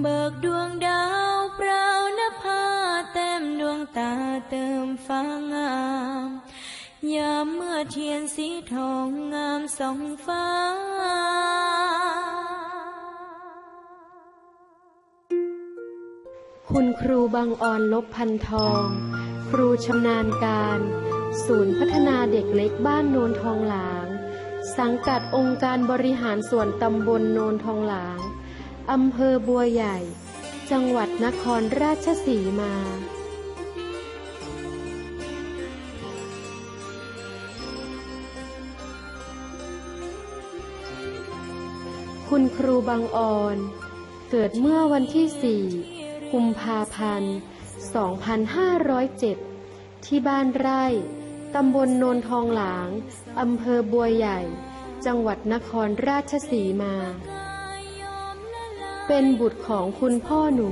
เบิกดวงดาวเปล่านภาเต็มดวงตาเติมฟ้างาม ยามเมื่อเทียนสีทองงามสองฟ้าคุณครูบางออนลบพันทอง ครูชำนาญการ ศูนย์พัฒนาเด็กเล็กบ้านโนนทองหลาง สังกัดองค์การบริหารส่วนตำบลโนนทองหลาง อำเภอบัวใหญ่ จังหวัดนครราชสีมา คุณครูบางออน เกิดเมื่อวันที่ 4 กุมภาพันธ์ 2507 ที่บ้านไร่ ตำบลโนนทองหลาง อำเภอบัวใหญ่ จังหวัดนครราชสีมา เป็นบุตรของคุณพ่อหนู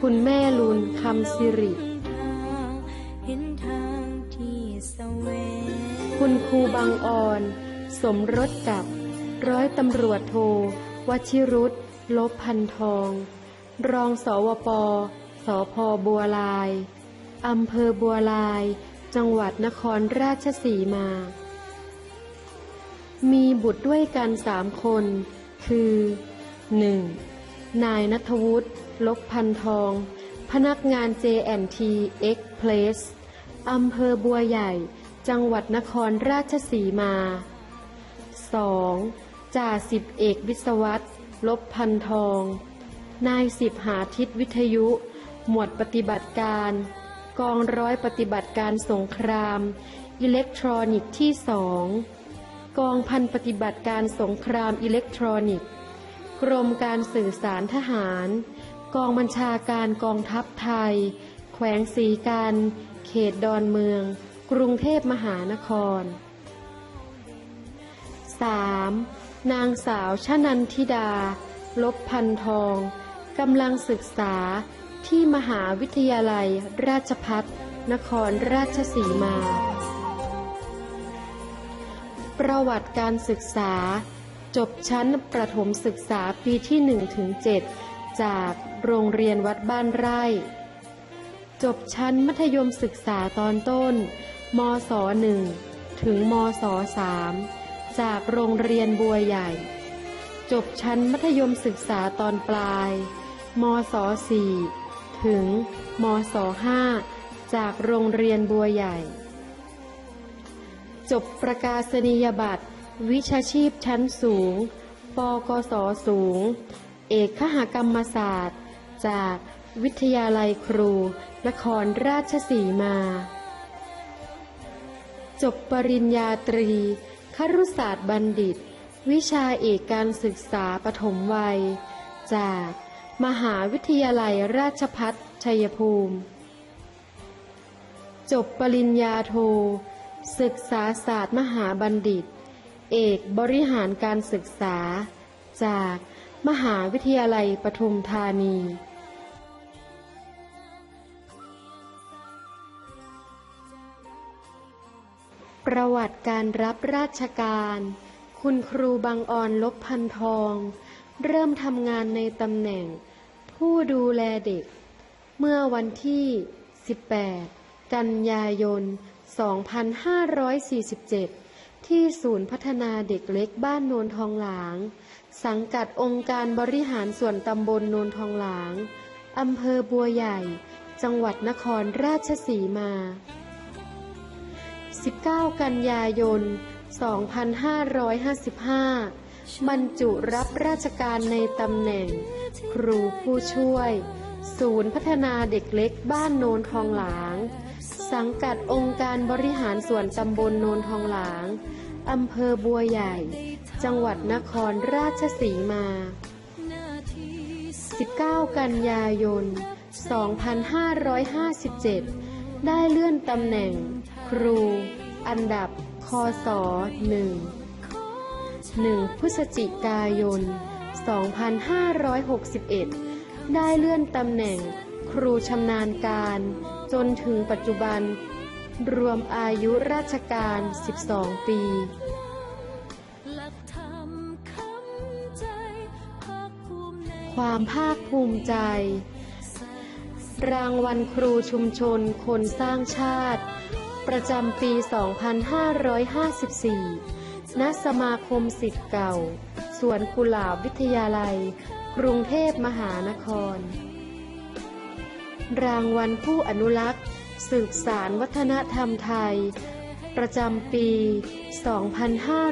คุณแม่ลุนคำสิริ คุณครูบางอ่อน สมรสกับ ร้อยตำรวจโทวชิรุตลบพันทอง รองสวปสพบัวลายอำเภอบัวลาย จังหวัดนครราชสีมา มีบุตรด้วยกันสามคน คือ 1. นายนัทวุฒิลบพันทอง พนักงาน J&T Express อำเภอบัวใหญ่ จังหวัดนครราชสีมา 2. จ่าสิบเอกวิศวัตลบพันทอง นายสิบหาทิศวิทยุ หมวดปฏิบัติการ กองร้อยปฏิบัติการสงคราม อิเล็กทรอนิกส์ที่สอง กองพันปฏิบัติการสงครามอิเล็กทรอนิกส์ กรมการสื่อสารทหาร กองบัญชาการกองทัพไทย แขวงศรีกัน เขตดอนเมือง กรุงเทพมหานคร 3. นางสาวชนันทิดา ลบพันทองกำลังศึกษาที่มหาวิทยาลัยราชพัฒนครราชสีมา ประวัติการศึกษา จบชั้นประถมศึกษาปีที่1ถึง7จากโรงเรียนวัดบ้านไร่ จบชั้นมัธยมศึกษาตอนต้นมศ1ถึงมศ3จากโรงเรียนบัวใหญ่ จบชั้นมัธยมศึกษาตอนปลายมศ4ถึงมศ5จากโรงเรียนบัวใหญ่ จบประกาศนียบัตร วิชาชีพชั้นสูง ปกศสูง เอกขหกรรมศาสตร์ จากวิทยาลัยครู นครราชสีมา จบปริญญาตรี ครุศาสตร์บัณฑิต วิชาเอกการศึกษาปฐมวัย จาก มหาวิทยาลัยราชพัฒชัยภูมิ จบปริญญาโท ศึกษาศาสตร์มหาบัณฑิต เอกบริหารการศึกษา จากมหาวิทยาลัยปทุมธานี ประวัติการรับราชการ คุณครูบางออนลบพันทอง เริ่มทำงานในตำแหน่ง ผู้ดูแลเด็ก เมื่อวันที่ 18 กันยายน 2547 ที่ศูนย์พัฒนาเด็กเล็กบ้านโนนทองหลาง สังกัดองค์การบริหารส่วนตำบลโนนทองหลางอำเภอบัวใหญ่ จังหวัดนครราชสีมา 19 กันยายน 2555 บรรจุรับราชการในตำแหน่ง ครูผู้ช่วย ศูนย์พัฒนาเด็กเล็กบ้านโนนทองหลาง สังกัดองค์การบริหารส่วนตำบลโนนทองหลาง อำเภอบัวใหญ่ จังหวัดนครราชสีมา 19 กันยายน 2557 ได้เลื่อนตำแหน่ง ครู อันดับ คศ1 1พฤศจิกายน 2561 ได้เลื่อนตำแหน่ง ครูชำนาญการ จนถึงปัจจุบัน รวมอายุราชการ 12 ปีคำใจภาคภูมิในความภาคภูมิใจ รางวัลครูชุมชนคนสร้างชาติ ประจำปี 2554 ณ สมาคมสิทธิ์เก่า สวนกุหลาบวิทยาลัย กรุงเทพมหานคร รางวัลผู้อนุรักษ์ สืบสารวัฒนธรรมไทย ประจำปี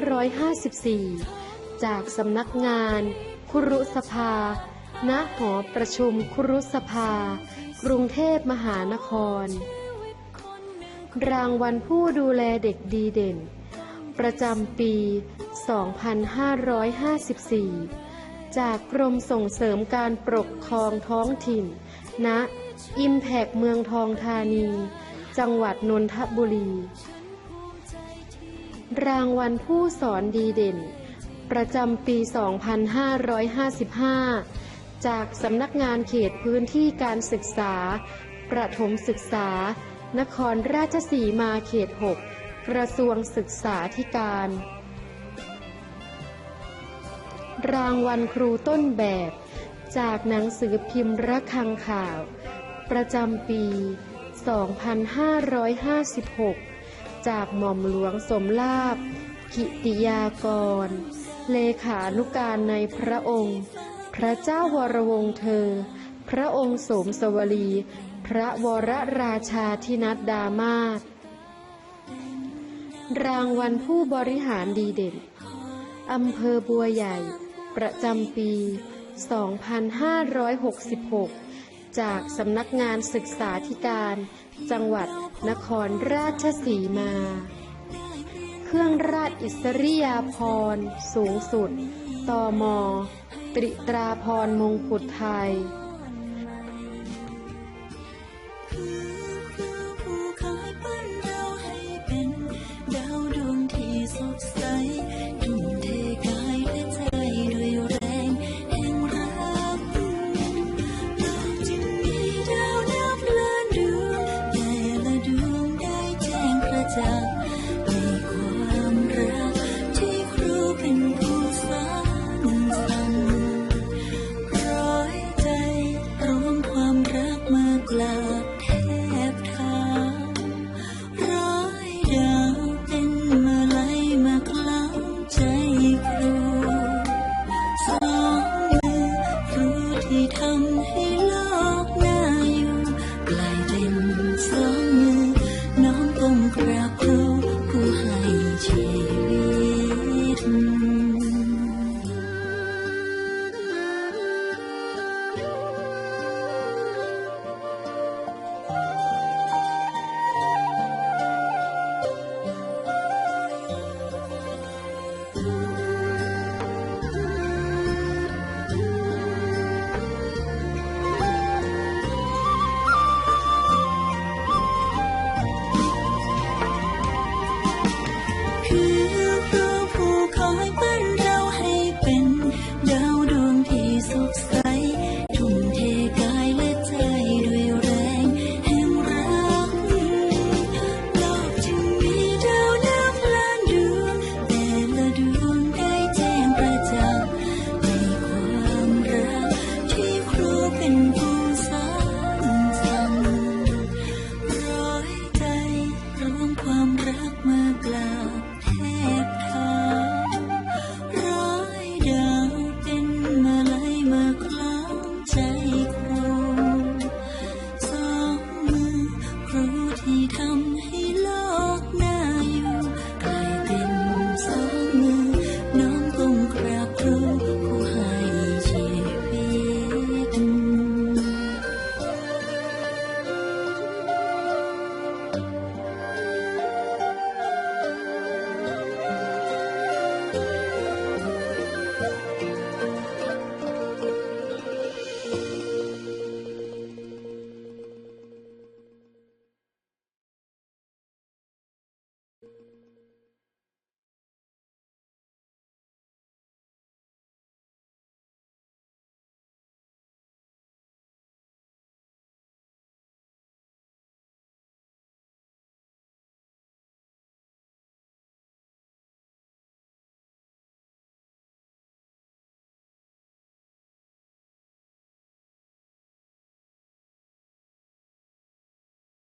2554 จากสำนักงาน คุรุสภา ณ หอประชุมคุรุสภา กรุงเทพมหานคร รางวัลผู้ดูแลเด็กดีเด่น ประจำปี 2554 จากกรมส่งเสริมการปกครองท้องถิ่นณ อิมแพกเมืองทองธานี จังหวัดนนทบุรี รางวัลผู้สอนดีเด่น ประจำปี 2555 จากสำนักงานเขตพื้นที่การศึกษา ประถมศึกษา นครราชสีมาเขต 6 กระทรวงศึกษาธิการ รางวัลครูต้นแบบ จากหนังสือพิมพ์ระฆังข่าว ประจำปี 2556 จากหม่อมหลวงสมลาบ กิติยากร เลขานุการในพระองค์ พระเจ้าวรวงเธอ พระองค์สมสวลีพระวรราชาธินัดดามาศรางวัลผู้บริหารดีเด่น อำเภอบัวใหญ่ ประจำปี 2566 จากสำนักงานศึกษาธิการ จังหวัดนครราชสีมา เครื่องราชอิสริยาภรณ์สูงสุด ตม ตริตราพรมงกุฎไทยสดใส